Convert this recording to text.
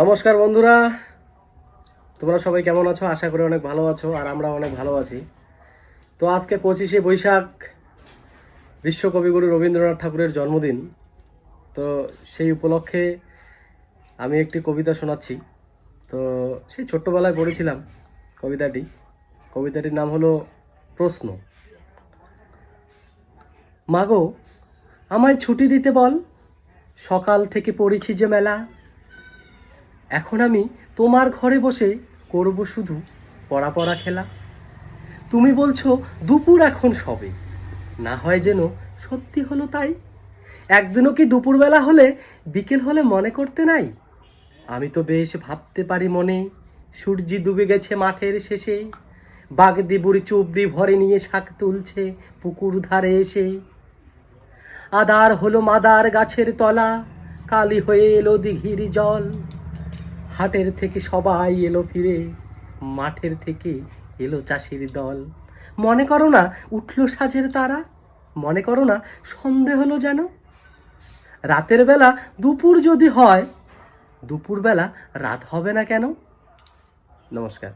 নমস্কার বন্ধুরা। তোমরা সবাই কেমন আছো? আশা করি অনেক ভালো আছো, আর আমরা অনেক ভালো আছি। তো আজকে পঁচিশে বৈশাখ, বিশ্বকবিগুরু রবীন্দ্রনাথ ঠাকুরের জন্মদিন। তো সেই উপলক্ষে আমি একটি কবিতা শোনাচ্ছি। তো সেই ছোট্টবেলায় পড়েছিলাম কবিতাটি। কবিতাটির নাম হলো প্রশ্ন। মাগো, আমায় ছুটি দিতে বল, সকাল থেকে পড়েছি যে মেলা। এখন আমি তোমার ঘরে বসে করব শুধু পড়া পড়া খেলা। তুমি বলছো, দুপুর এখন সবে। না হয় যেন সত্যি হলো তাই। একদিনও কি দুপুরবেলা হলে বিকেল হলে মনে করতে নাই? আমি তো বেশ ভাবতে পারি মনে, সূর্যি ডুবে গেছে মাঠের শেষে। বাগদি বুড়ি চুবড়ি ভরে নিয়ে শাক তুলছে পুকুর ধারে এসে। আদার হলো মাদার গাছের তলা, কালি হয়ে এলো দিঘির জল। হাটের থেকে সবাই এলো ফিরে, মাঠের থেকে এলো চাষির দল। মনে করো না উঠল সাজের তারা? মনে করো না সন্ধে হলো যেন? রাতের বেলা দুপুর যদি হয়, দুপুরবেলা রাত হবে না কেন? নমস্কার।